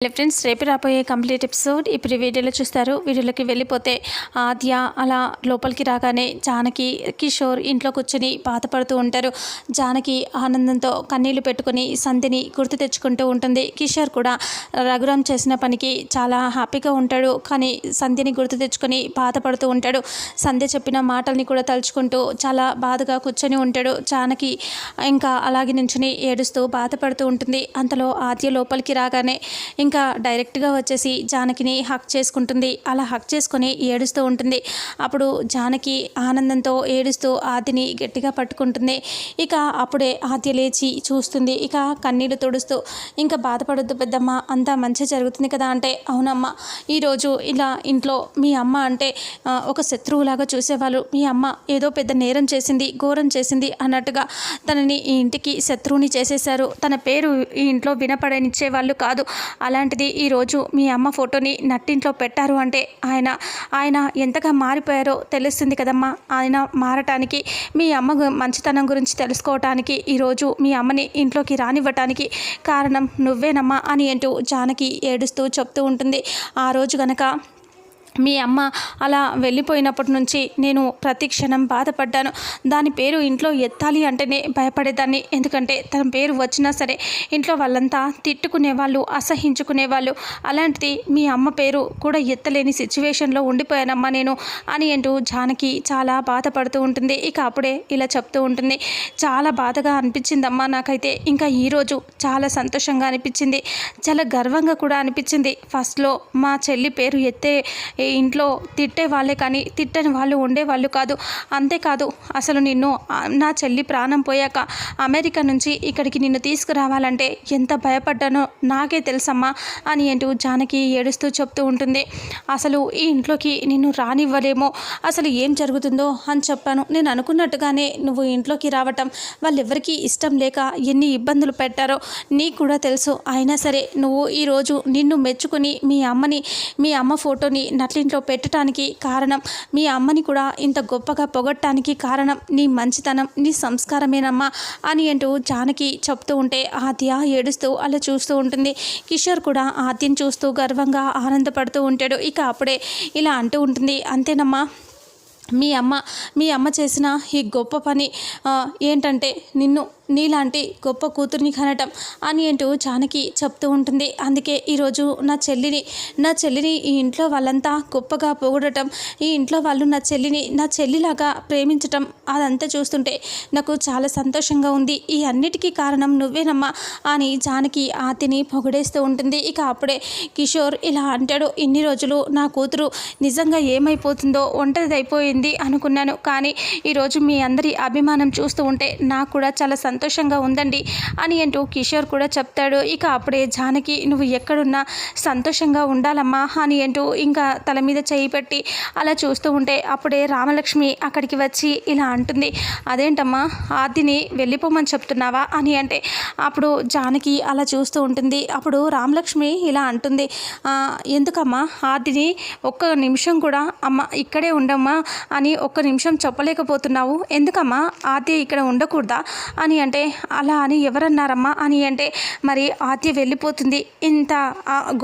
Hello friends రేపు రాబోయే complete episode ఇప్పుడు వీడియోలో చూస్తారు. వీడియోలోకి వెళ్ళిపోతే ఆద్య అలా లోపలికి రాగానే జానకి కిషోర్ ఇంట్లో కూర్చొని బాధపడుతూ ఉంటారు. జానకి ఆనందంతో కన్నీళ్ళు పెట్టుకుని సంధిని గుర్తు తెచ్చుకుంటూ ఉంటుంది. కిషోర్ కూడా రఘురామ్ చేసిన పనికి చాలా హ్యాపీగా ఉంటాడు. కానీ సంధిని గుర్తు తెచ్చుకొని బాధపడుతూ ఉంటాడు. సంధ్య చెప్పిన మాటల్ని కూడా తలుచుకుంటూ చాలా బాధగా కూర్చొని ఉంటాడు. జానకి ఇంకా అలాగే నుంచుని ఏడుస్తూ బాధపడుతూ ఉంటుంది. అంతలో ఆద్య లోపలికి రాగానే ఇంకా డైరెక్ట్గా వచ్చేసి జానకిని హక్ చేసుకుంటుంది. అలా హక్ చేసుకొని ఏడుస్తూ ఉంటుంది. అప్పుడు జానకి ఆనందంతో ఏడుస్తూ ఆదిని గట్టిగా పట్టుకుంటుంది. ఇక అప్పుడే ఆది లేచి చూస్తుంది. ఇక కన్నీళ్ళు తుడుస్తూ ఇంకా బాధపడొద్దు పెద్దమ్మ అంతా మంచి జరుగుతుంది కదా అంటే అవునమ్మా ఈరోజు ఇలా ఇంట్లో మీ అమ్మ అంటే ఒక శత్రువులాగా చూసేవాళ్ళు. మీ అమ్మ ఏదో పెద్ద నేరం చేసింది ఘోరం చేసింది అన్నట్టుగా తనని ఈ ఇంటికి శత్రువుని చేసేశారు. తన పేరు ఈ ఇంట్లో వినపడనిచ్చే వాళ్ళు కాదు అలాంటిది ఈరోజు మీ అమ్మ ఫోటోని నట్టింట్లో పెట్టారు అంటే ఆయన ఆయన ఎంతగా మారిపోయారో తెలుస్తుంది కదమ్మా. ఆయన మారటానికి మీ అమ్మ మంచితనం గురించి తెలుసుకోవటానికి ఈరోజు మీ అమ్మని ఇంట్లోకి రానివ్వటానికి కారణం నువ్వేనమ్మా అని అంటూ జానకి ఏడుస్తూ చెప్తూ ఉంటుంది. ఆ రోజు గనక మీ అమ్మ అలా వెళ్ళిపోయినప్పటి నుంచి నేను ప్రతి క్షణం బాధపడ్డాను. దాని పేరు ఇంట్లో ఎత్తాలి అంటేనే భయపడేదాన్ని. ఎందుకంటే తన పేరు వచ్చినా సరే ఇంట్లో వాళ్ళంతా తిట్టుకునేవాళ్ళు అసహించుకునేవాళ్ళు అలాంటిది మీ అమ్మ పేరు కూడా ఎత్తలేని సిచ్యువేషన్లో ఉండిపోయానమ్మా నేను అని అంటూ జానకి చాలా బాధపడుతూ ఉంటుంది. ఇక అప్పుడే ఇలా చెప్తూ ఉంటుంది. చాలా బాధగా అనిపించిందమ్మా నాకైతే. ఇంకా ఈరోజు చాలా సంతోషంగా అనిపించింది. చాలా గర్వంగా కూడా అనిపించింది. ఫస్ట్లో మా చెల్లి పేరు ఎత్తే ఇంట్లో తిట్టే వాళ్ళే కానీ తిట్టని వాళ్ళు ఉండేవాళ్ళు కాదు. అంతేకాదు అసలు నిన్ను నా చెల్లి ప్రాణం పోయాక అమెరికా నుంచి ఇక్కడికి నిన్ను తీసుకురావాలంటే ఎంత భయపడ్డానో నాకే తెలుసమ్మా అని అంటూ జానకి ఏడుస్తూ చెప్తూ ఉంటుంది. అసలు ఈ ఇంట్లోకి నిన్ను రానివ్వలేమో అసలు ఏం జరుగుతుందో అని చెప్పాను. నేను అనుకున్నట్టుగానే నువ్వు ఇంట్లోకి రావటం వాళ్ళెవరికీ ఇష్టం లేక ఎన్ని ఇబ్బందులు పెట్టారో నీకు కూడా తెలుసు. అయినా సరే నువ్వు ఈరోజు నిన్ను మెచ్చుకొని మీ అమ్మని మీ అమ్మ ఫోటోని అట్లింట్లో పెట్టడానికి కారణం మీ అమ్మని కూడా ఇంత గొప్పగా పొగట్టడానికి కారణం నీ మంచితనం నీ సంస్కారమేనమ్మా అని అంటూ జానకి చెప్తూ ఉంటే ఆద్య ఏడుస్తూ అలా చూస్తూ ఉంటుంది. కిషోర్ కూడా ఆద్యం చూస్తూ గర్వంగా ఆనందపడుతూ ఉంటాడు. ఇక అప్పుడే ఇలా అంటూ ఉంటుంది. అంతేనమ్మా మీ అమ్మ మీ అమ్మ చేసిన ఈ గొప్ప పని ఏంటంటే నిన్ను నీలాంటి గొప్ప కూతుర్ని కనటం అని అంటూ జానకి చెప్తూ ఉంటుంది. అందుకే ఈరోజు నా చెల్లిని నా చెల్లిని ఈ ఇంట్లో వాళ్ళంతా గొప్పగా పొగడటం ఈ ఇంట్లో వాళ్ళు నా చెల్లిని నా చెల్లిలాగా ప్రేమించటం అదంతా చూస్తుంటే నాకు చాలా సంతోషంగా ఉంది. ఈ అన్నిటికీ కారణం నువ్వేనమ్మా అని జానకి ఆతిని పొగడేస్తూ ఉంటుంది. ఇక అప్పుడే కిషోర్ ఇలా అంటాడు ఇన్ని రోజులు నా కూతురు నిజంగా ఏమైపోతుందో ఒంటరిదైపోయింది అనుకున్నాను. కానీ ఈరోజు మీ అందరి అభిమానం చూస్తూ ఉంటే నాకు కూడా చాలా సంతోషంగా ఉందండి అని అంటూ కిషోర్ కూడా చెప్తాడు. ఇక అప్పుడే జానకి నువ్వు ఎక్కడున్నా సంతోషంగా ఉండాలమ్మా అని అంటూ ఇంకా తల మీద చేయి పెట్టి అలా చూస్తూ ఉంటే అప్పుడే రామలక్ష్మి అక్కడికి వచ్చి ఇలా అంటుంది. అదేంటమ్మా ఆదిని వెళ్ళిపోమని చెప్తున్నావా? అని అంటే అప్పుడు జానకి అలా చూస్తూ ఉంటుంది. అప్పుడు రామలక్ష్మి ఇలా అంటుంది. ఎందుకమ్మా ఆదిని ఒక్క నిమిషం కూడా అమ్మ ఇక్కడే ఉండమ్మా అని ఒక్క నిమిషం చెప్పలేకపోతున్నావు. ఎందుకమ్మా ఆద్య ఇక్కడ ఉండకూడదా? అని అంటే అలా అని ఎవరన్నారమ్మా అని అంటే మరి ఆద్య వెళ్ళిపోతుంది. ఇంత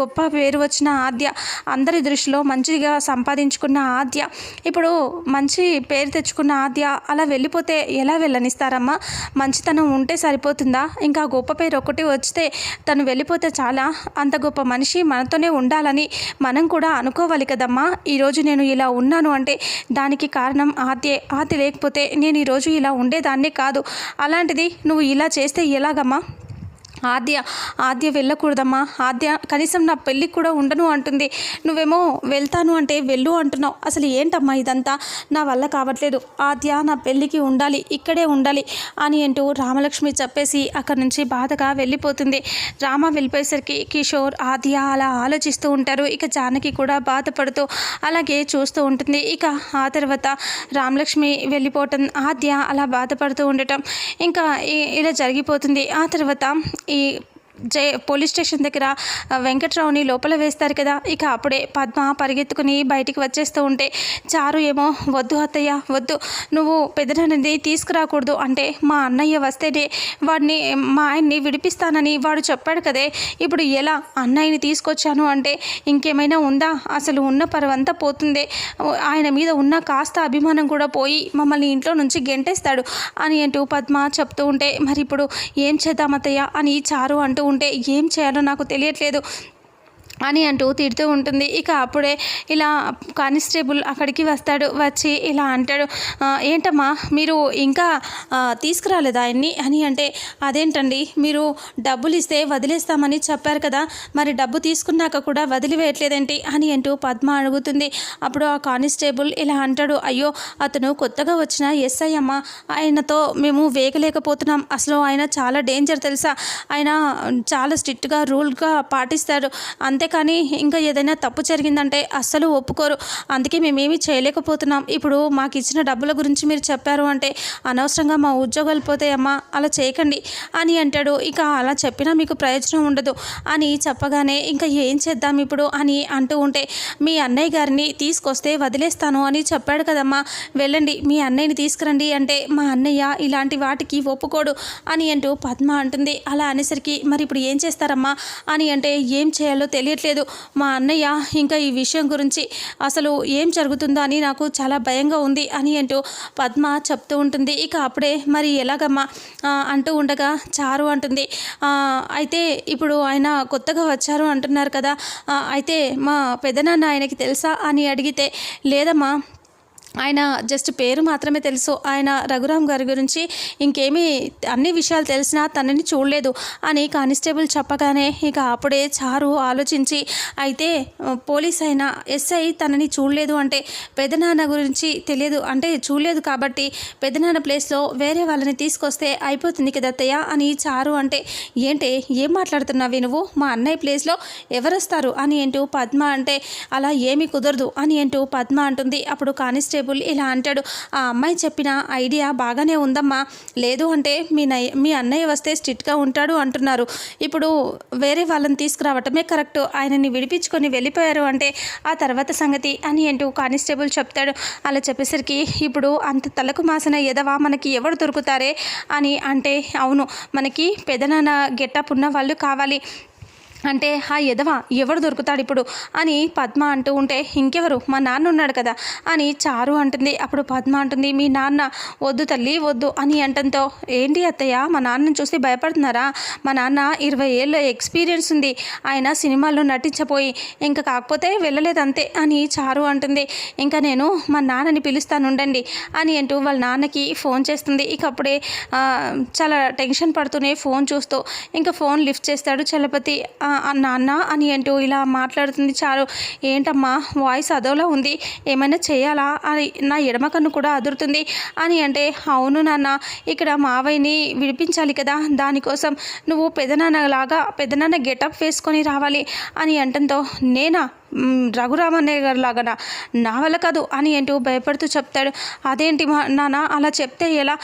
గొప్ప పేరు వచ్చిన ఆద్య అందరి దృష్టిలో మంచిగా సంపాదించుకున్న ఆద్య ఇప్పుడు మంచి పేరు తెచ్చుకున్న ఆద్య అలా వెళ్ళిపోతే ఎలా వెళ్ళనిస్తారమ్మా? మంచితనం ఉంటే సరిపోతుందా? ఇంకా గొప్ప పేరు ఒకటి వస్తే తను వెళ్ళిపోతే చాలా. అంత గొప్ప మనిషి మనతోనే ఉండాలని మనం కూడా అనుకోవాలి కదమ్మా. ఈరోజు నేను ఇలా ఉన్నాను అంటే దానికి కారణం ఆద్యే. ఆద్య లేకపోతే నేను ఈరోజు ఇలా ఉండేదాన్నే కాదు. అలాంటిది నువ్వు ఇలా చేస్తే ఎలాగమ్మా? ఆద్య ఆద్య వెళ్ళకూడదమ్మా. ఆద్య కనీసం నా పెళ్ళికి కూడా ఉండను అంటుంది. నువ్వేమో వెళ్తాను అంటే వెళ్ళు అంటున్నావు. అసలు ఏంటమ్మా ఇదంతా? నా వల్ల కావట్లేదు. ఆద్య నా పెళ్ళికి ఉండాలి ఇక్కడే ఉండాలి అని అంటూ రామలక్ష్మి చెప్పేసి అక్కడి నుంచి బాధగా వెళ్ళిపోతుంది. రామ వెళ్ళిపోయేసరికి కిషోర్ ఆద్య అలా ఆలోచిస్తూ ఉంటారు. ఇక జానకి కూడా బాధపడుతూ అలాగే చూస్తూ ఉంటుంది. ఇక ఆ తర్వాత రామలక్ష్మి వెళ్ళిపోవటం ఆద్య అలా బాధపడుతూ ఉండటం ఇంకా ఇలా జరిగిపోతుంది. ఆ తర్వాత ఈ జై పోలీస్ స్టేషన్ దగ్గర వెంకట్రావుని లోపల వేస్తారు కదా. ఇక అప్పుడే పద్మ పరిగెత్తుకుని బయటికి వచ్చేస్తూ ఉంటే చారు ఏమో వద్దు అత్తయ్య వద్దు. నువ్వు పెద్దనని తీసుకురాకూడదు. అంటే మా అన్నయ్య వస్తేనే వాడిని మా ఆయన్ని విడిపిస్తానని వాడు చెప్పాడు కదే. ఇప్పుడు ఎలా అన్నయ్యని తీసుకొచ్చాను అంటే ఇంకేమైనా ఉందా? అసలు ఉన్న పరవంతా పోతుందే. ఆయన మీద ఉన్న కాస్త అభిమానం కూడా పోయి మమ్మల్ని ఇంట్లో నుంచి గెంటేస్తాడు అని అంటూ పద్మ చెప్తూ ఉంటే మరి ఇప్పుడు ఏం చేద్దామత్తయ్య అని చారు అంటూ ఉంటే ఏం చేయాలో నాకు తెలియట్లేదు. అని అంటూ తిడుతూ ఉంటుంది. ఇక అప్పుడే ఇలా కానిస్టేబుల్ అక్కడికి వస్తాడు. వచ్చి ఇలా అంటాడు ఏంటమ్మా మీరు ఇంకా తీసుకురాలేదు తీసుకురాలేదా ఆయన్ని? అని అంటే అదేంటండి మీరు డబ్బులు ఇస్తే వదిలేస్తామని చెప్పారు కదా మరి డబ్బు తీసుకున్నాక కూడా వదిలివేయట్లేదేంటి? అని అంటూ పద్మ అడుగుతుంది. అప్పుడు ఆ కానిస్టేబుల్ ఇలా అంటాడు అయ్యో అతను కొత్తగా వచ్చిన ఎస్ఐ అమ్మ. ఆయనతో మేము వేగలేకపోతున్నాం. అసలు ఆయన చాలా డేంజర్ తెలుసా? ఆయన చాలా స్ట్రిక్ట్గా రూల్గా పాటిస్తారు అంతేకాని ఇంకా ఏదైనా తప్పు జరిగిందంటే అస్సలు ఒప్పుకోరు. అందుకే మేమేమీ చేయలేకపోతున్నాం. ఇప్పుడు మాకు ఇచ్చిన డబ్బుల గురించి మీరు చెప్పారు అంటే అనవసరంగా మా ఉద్యోగాలు పోతాయమ్మా అలా చేయకండి అని అంటాడు. ఇక అలా చెప్పినా మీకు ప్రయోజనం ఉండదు అని చెప్పగానే ఇంకా ఏం చేద్దాం ఇప్పుడు అని అంటూ ఉంటే మీ అన్నయ్య గారిని తీసుకొస్తే వదిలేస్తాను అని చెప్పాడు కదమ్మా. వెళ్ళండి మీ అన్నయ్యని తీసుకురండి అంటే మా అన్నయ్య ఇలాంటి వాటికి ఒప్పుకోడు అని అంటూ పద్మ అంటుంది. అలా అనేసరికి మరి ఇప్పుడు ఏం చేస్తారమ్మా? అని అంటే ఏం చేయాలో తెలియదు తెలియట్లేదు. మా అన్నయ్య ఇంకా ఈ విషయం గురించి అసలు ఏం జరుగుతుందో అని నాకు చాలా భయంగా ఉంది అని అంటూ పద్మ చెప్తూ ఉంటుంది. ఇక అప్పుడే మరి ఎలాగమ్మా? అంటూ ఉండగా చారు అంటుంది. అయితే ఇప్పుడు ఆయన కొత్తగా వచ్చారు అంటున్నారు కదా. అయితే మా పెదనాన్న ఆయనకి తెలుసా అని అడిగితే లేదమ్మా ఆయన జస్ట్ పేరు మాత్రమే తెలుసు. ఆయన రఘురామ్ గారి గురించి ఇంకేమీ అన్ని విషయాలు తెలిసినా తనని చూడలేదు. అని కానిస్టేబుల్ చెప్పగానే ఇక అప్పుడే చారు ఆలోచించి అయితే పోలీస్ అయినా ఎస్ఐ తనని చూడలేదు అంటే పెదనాన్న గురించి తెలియదు. అంటే చూడలేదు కాబట్టి పెదనాన్న ప్లేస్లో వేరే వాళ్ళని తీసుకొస్తే అయిపోతుంది కదత్తయ్య అని చారు అంటే ఏంటి ఏం మాట్లాడుతున్నావు నువ్వు? మా అన్నయ్య ప్లేస్లో ఎవరు వస్తారు అని ఏంటూ పద్మ అంటే అలా ఏమీ కుదరదు అని అంటూ పద్మ అంటుంది. అప్పుడు కానిస్టేబుల్ ఇలా అంటాడు ఆ అమ్మాయి చెప్పిన ఐడియా బాగానే ఉందమ్మా. లేదు అంటే మీ నై మీ అన్నయ్య వస్తే స్ట్రిక్ట్గా ఉంటాడు అంటున్నారు. ఇప్పుడు వేరే వాళ్ళని తీసుకురావటమే కరెక్ట్. ఆయనని విడిపించుకొని వెళ్ళిపోయారు అంటే ఆ తర్వాత సంగతి అని అంటూ కానిస్టేబుల్ చెప్తాడు. అలా చెప్పేసరికి ఇప్పుడు అంత తలకు మాసిన ఎదవా మనకి ఎవరు దొరుకుతారే? అని అంటే అవును మనకి పెదనాన్న గెట్టప్ ఉన్న వాళ్ళు కావాలి. అంటే ఆ ఎదవ ఎవడు దొరుకుతాడు ఇప్పుడు? అని పద్మ అంటూ ఉంటే ఇంకెవరు? మా నాన్న ఉన్నాడు కదా? అని చారు అంటుంది. అప్పుడు పద్మ అంటుంది మీ నాన్న వద్దు తల్లి వద్దు అని అంటంతో ఏంటి అత్తయ్య మా నాన్నని చూసి భయపడుతున్నారా? మా నాన్న ఇరవై ఏళ్ళ ఎక్స్పీరియన్స్ ఉంది. ఆయన సినిమాల్లో నటించపోయి ఇంకా కాకపోతే వెళ్ళలేదు అంతే అని చారు అంటుంది. ఇంకా నేను మా నాన్నని పిలుస్తాను ఉండండి అని అంటూ వాళ్ళ నాన్నకి ఫోన్ చేస్తుంది. ఇక అప్పుడే చాలా టెన్షన్ పడుతూనే ఫోన్ చూస్తూ ఇంకా ఫోన్ లిఫ్ట్ చేస్తాడు చలపతి. నాన్న అని అంటూ ఇలా మాట్లాడుతుంది. చారు ఏంటమ్మా వాయిస్ అదోలా ఉంది. ఏమైనా చేయాలా? అని నా ఎడమ కన్ను కూడా అదురుతుంది. అని అంటే అవును నాన్న ఇక్కడ మావయ్యని విడిపించాలి కదా. దానికోసం నువ్వు పెదనాన్నలాగా పెదనాన్న గెటప్ వేసుకొని రావాలి అని అంటంతో నేనా? రఘురామన్నయ్య గారు లాగా నా వల్ల కాదు అని అంటూ భయపడుతూ చెప్తాడు. అదేంటి మా నాన్న అలా చెప్తే ఎలా?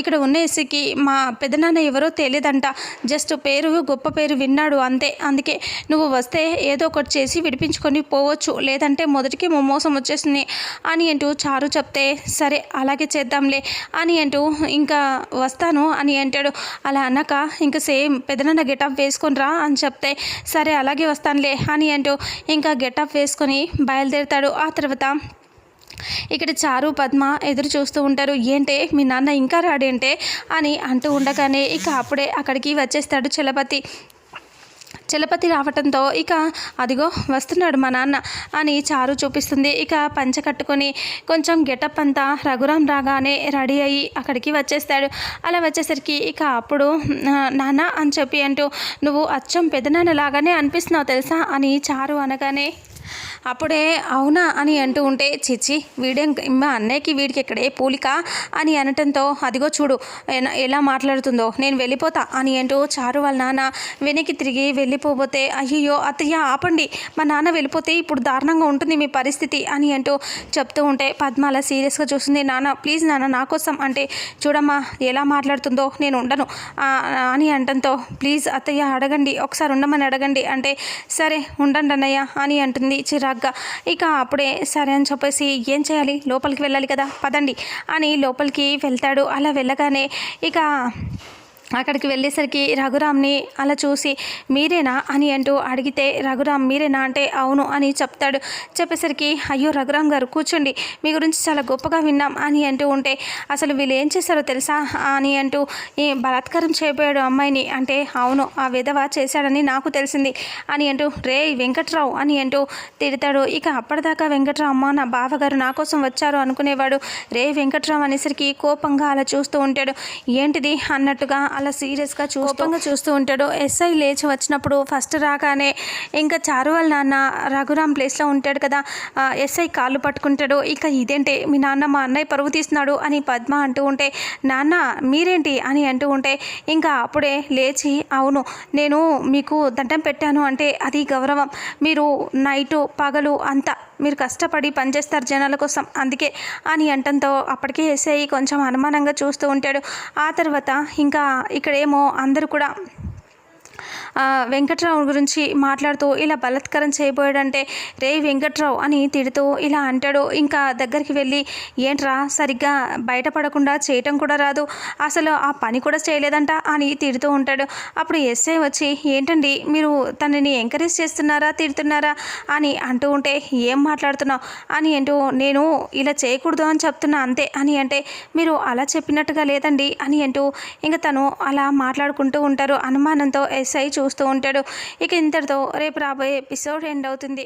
ఇక్కడ ఉన్న ఎస్సీకి మా పెదనాన్న ఎవరో తెలియదంట. జస్ట్ పేరు గొప్ప పేరు విన్నాడు అంతే. అందుకే నువ్వు వస్తే ఏదో ఒకటి చేసి విడిపించుకొని పోవచ్చు. లేదంటే మొదటికి మోసం వచ్చేసింది అని అంటూ చారు చెప్తే సరే అలాగే చేద్దాంలే అని అంటూ ఇంకా వస్తాను అని అంటాడు. అలా అన్నాక ఇంకా సేమ్ పెదనాన్న గెటప్ వేసుకుని రా అని చెప్తే సరే అలాగే వస్తానులే అని అంటూ ఇంకా గెటప్ వేసుకొని బయలుదేరుతాడు. ఆ తర్వాత ఇక్కడ చారు పద్మ ఎదురు చూస్తూ ఉంటారు. ఏంటే మీ నాన్న ఇంకా రాడేంటే? అని అంటూ ఉండగానే ఇక అప్పుడే అక్కడికి వచ్చేస్తాడు చలపతి. చలపతి రావటంతో ఇక అదిగో వస్తున్నాడు మా నాన్న అని చారు చూపిస్తుంది. ఇక పంచ కట్టుకొని కొంచెం గెటప్ అంతా రఘురాం రాగానే రెడీ అయ్యి అక్కడికి వచ్చేస్తాడు. అలా వచ్చేసరికి ఇక అప్పుడు నాన్న అని చెప్పి అంటూ నువ్వు అచ్చం పెదనాన్న లాగానే అనిపిస్తున్నావు తెలుసా? అని చారు అనగానే అప్పుడే అవునా అని అంటూ ఉంటే చిచ్చి వీడేం మా అన్నయ్యకి వీడికి ఎక్కడే? పూలిక? అని అనటంతో అదిగో చూడు ఎలా మాట్లాడుతుందో నేను వెళ్ళిపోతా అని అంటూ చారు వాళ్ళ నాన్న వెనక్కి తిరిగి వెళ్ళిపోబోతే అయ్యో అత్తయ్య ఆపండి మా నాన్న వెళ్ళిపోతే ఇప్పుడు దారుణంగా ఉంటుంది మీ పరిస్థితి అని అంటూ చెప్తూ ఉంటే పద్మ అలా సీరియస్గా చూస్తుంది నాన్న ప్లీజ్ నాన్న నా కోసం అంటే చూడమ్మా ఎలా మాట్లాడుతుందో నేను ఉండను. అని అంటంతో ప్లీజ్ అత్తయ్య అడగండి ఒకసారి ఉండమని అడగండి అంటే సరే ఉండండి అన్నయ్య అని అంటుంది చిరా చిరాగ్గా ఇక అప్పుడే సరే అని చెప్పేసి ఏం చేయాలి? లోపలికి వెళ్ళాలి కదా పదండి అని లోపలికి వెళ్తాడు. అలా వెళ్ళగానే ఇక అక్కడికి వెళ్ళేసరికి రఘురామ్ని అలా చూసి మీరేనా? అని అంటూ అడిగితే రఘురామ్ మీరేనా? అంటే అవును అని చెప్తాడు. చెప్పేసరికి అయ్యో రఘురామ్ గారు కూర్చోండి. మీ గురించి చాలా గొప్పగా విన్నాం అని అంటూ ఉంటే అసలు వీళ్ళు ఏం చేశారో తెలుసా? అని అంటూ ఈ బలాత్కారం చేయబోయాడు అమ్మాయిని అంటే అవును ఆ విధవ చేశాడని నాకు తెలిసింది అని అంటూ రే వెంకట్రావు అని అంటూ తిడతాడు. ఇక అప్పటిదాకా వెంకట్రావు అమ్మ నా బావగారు నా కోసం వచ్చారు అనుకునేవాడు. రే వెంకట్రావు అనేసరికి కోపంగా అలా చూస్తూ ఉంటాడు. ఏంటిది? అన్నట్టుగా అలా సీరియస్గా చూ కోపంగా చూస్తూ ఉంటాడు. ఎస్ఐ లేచి వచ్చినప్పుడు ఫస్ట్ రాగానే ఇంకా చారు వాళ్ళ నాన్న రఘురామ్ ప్లేస్లో ఉంటాడు కదా ఎస్ఐ కాళ్ళు పట్టుకుంటాడు. ఇక ఇదేంటి? మీ నాన్న మా అన్నయ్య పరువు తీస్తున్నాడు అని పద్మ అంటూ ఉంటే నాన్న మీరేంటి? అని అంటూ ఉంటే ఇంకా అప్పుడే లేచి అవును నేను మీకు దండం పెట్టాను అంటే అది గౌరవం. మీరు నైటు పగలు అంతా మీరు కష్టపడి పనిచేస్తారు జనాల కోసం. అందుకే అని అంటంతో అప్పటికే ఎస్ఐ కొంచెం అనుమానంగా చూస్తూ ఉంటాడు. ఆ తర్వాత ఇంకా ఇక్కడేమో అందరూ కూడా వెంకట్రావు గురించి మాట్లాడుతూ ఇలా బలాత్కారం చేయబోయాడంటే రే వెంకట్రావు అని తిడుతూ ఇలా అంటాడు. ఇంకా దగ్గరికి వెళ్ళి ఏంట్రా సరిగ్గా బయటపడకుండా చేయటం కూడా రాదు. అసలు ఆ పని కూడా చేయలేదంట అని తిడుతూ ఉంటాడు. అప్పుడు ఎస్ఐ వచ్చి ఏంటండి మీరు తనని ఎంకరేజ్ చేస్తున్నారా తిడుతున్నారా అని అంటూ ఉంటే ఏం మాట్లాడుతున్నావు? అని అంటూ నేను ఇలా చేయకూడదు అని చెప్తున్నా అంతే అని అంటే మీరు అలా చెప్పినట్టుగా లేదండి అని అంటూ ఇంకా తను అలా మాట్లాడుకుంటూ ఉంటారు. అనుమానంతో ఎస్ ఎస్ఐ చూస్తూ ఉంటాడు. ఇక ఇంతటితో రేపు రాబోయే ఎపిసోడ్ ఎండ్ అవుతుంది.